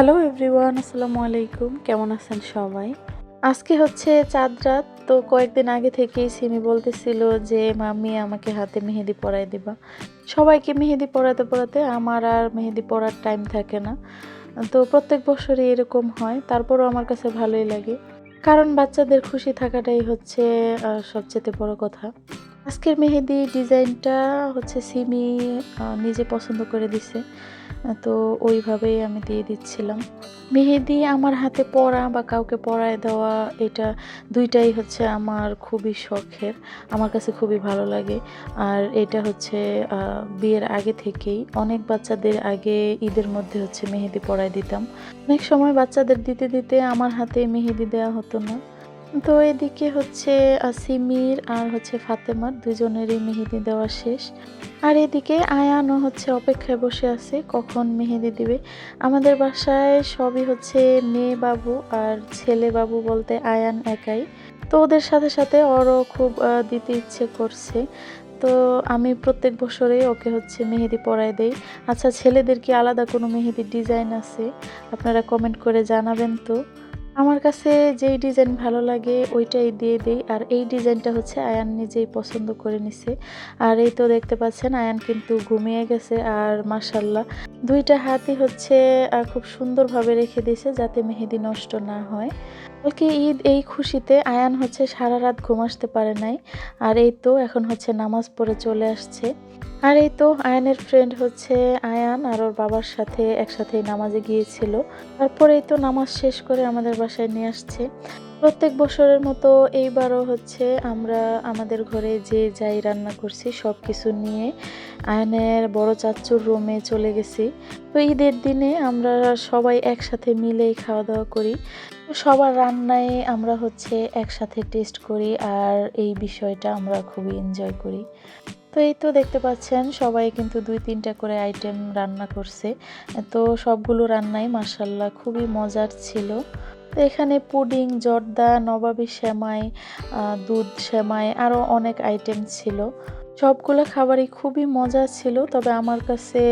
Hello everyone আসসালামু আলাইকুম। কেমন আছেন সবাই? আজকে হচ্ছে চাঁদ রাত, তো কয়েকদিন আগে থেকেই সিমি বলতেছিল যে, মাম্মি, আমাকে হাতে মেহেদি পরাই দিবা। সবাইকে মেহেদি পরাতে পরাতে আমার আর মেহেদি পরার টাইম থাকে না। তো প্রত্যেক বছরই এরকম হয়, তারপরও আমার কাছে ভালোই লাগে। কারণ বাচ্চাদের খুশি থাকাটাই হচ্ছে সবচেয়ে বড় কথা। আজকের মেহেদি ডিজাইনটা হচ্ছে সিমি নিজে পছন্দ করে দিছে। তো ওইভাবেই আমি দিয়ে দিচ্ছিলাম। মেহেদি আমার হাতে পরা বা কাউকে পরায় দেওয়া, এটা দুইটাই হচ্ছে আমার খুবই শখের, আমার কাছে খুবই ভালো লাগে। আর এটা হচ্ছে বিয়ের আগে থেকেই, অনেক বাচ্চাদের আগে ঈদের মধ্যে হচ্ছে মেহেদি পরায় দিতাম। অনেক সময় বাচ্চাদের দিতে দিতে আমার হাতে মেহেদি দেওয়া হতো না। তো এদিকে হচ্ছে সিমির আর হচ্ছে ফাতেমার দুজনেরই মেহেদি দেওয়া শেষ। আর এদিকে আয়ানও হচ্ছে অপেক্ষায় বসে আছে, কখন মেহেদি দিবে। আমাদের বাসায় সবই হচ্ছে মেয়ে বাবু আর ছেলে বাবু বলতে আয়ান একাই। তো ওদের সাথে সাথে ওরও খুব দিতে ইচ্ছে করছে। তো আমি প্রত্যেক বছরেই ওকে হচ্ছে মেহেদি পরাই দেই। আচ্ছা ছেলেদের কি আলাদা কোনো মেহেদির ডিজাইন আছে? আপনারা কমেন্ট করে জানাবেন তো। আমার কাছে যেই ডিজাইন ভালো লাগে, ওইটাই দিয়ে দিই। আর এই ডিজাইনটা হচ্ছে আয়ান নিজেই পছন্দ করে নিছে। আর এই তো দেখতে পাচ্ছেন, আয়ান কিন্তু ঘুমিয়ে গেছে। আর মাসাল্লাহ দুইটা হাতই হচ্ছে খুব সুন্দরভাবে রেখে দিয়েছে যাতে মেহেদি নষ্ট না হয়। কালকে ঈদ, এই খুশিতে আয়ান হচ্ছে সারা রাত ঘুম আসতে পারে নাই। আর এই তো এখন হচ্ছে নামাজ পড়ে চলে আসছে। আর এই তো আয়ানের ফ্রেন্ড হচ্ছে আয়ান আর ওর বাবার সাথে একসাথে নামাজে গিয়েছিল। তারপরেই তো নামাজ শেষ করে আমাদের বাসায় নিয়ে আসছে। প্রত্যেক বছরের মতো এইবারও হচ্ছে আমরা আমাদের ঘরে যে যাই রান্না করছি সব কিছু নিয়ে আয়নের বড় চাচুর রুমে চলে গেছি। তো ঈদের দিনে আমরা সবাই একসাথে মিলেই খাওয়া দাওয়া করি সবার রান্নায় আমরা হচ্ছে একসাথে টেস্ট করি আর এই বিষয়টা আমরা খুবই এনজয় করি। তো এই তো দেখতে পাচ্ছেন সবাই কিন্তু দুই তিনটা করে আইটেম রান্না করছে। তো সবগুলো রান্নাই মাসাল্লাহ খুবই মজার ছিল। তো এখানে পুডিং জর্দা নবাবী আহ, দুধ সেমাই আরও অনেক আইটেম ছিল। সবগুলো খাবারই খুবই মজা ছিল তবে আমার কাছে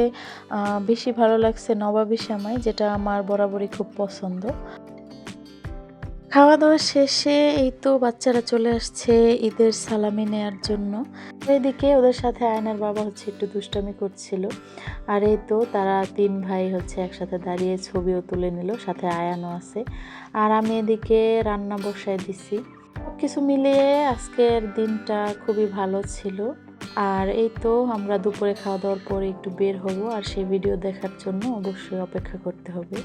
বেশি ভালো লাগছে নবাবী সেমাই যেটা আমার বরাবরই খুব পছন্দ। খাওয়া দাওয়া শেষে এই তো বাচ্চারা চলে আসছে ঈদের সালামি নেয়ার জন্য। এদিকে ওদের সাথে আয়নার বাবা হচ্ছে একটু দুষ্টামি করছিল। আর এই তো তারা তিন ভাই হচ্ছে একসাথে দাঁড়িয়ে ছবিও তুলে নিল, সাথে আয়ানও আছে। আর আমি এদিকে রান্না বসায় দিছি। কিছু মিলিয়ে আজকের দিনটা খুবই ভালো ছিল। আর এই তো আমরা দুপুরে খাওয়া দাওয়ার পরে একটু বের হব, আর সেই ভিডিও দেখার জন্য অবশ্যই অপেক্ষা করতে হবে।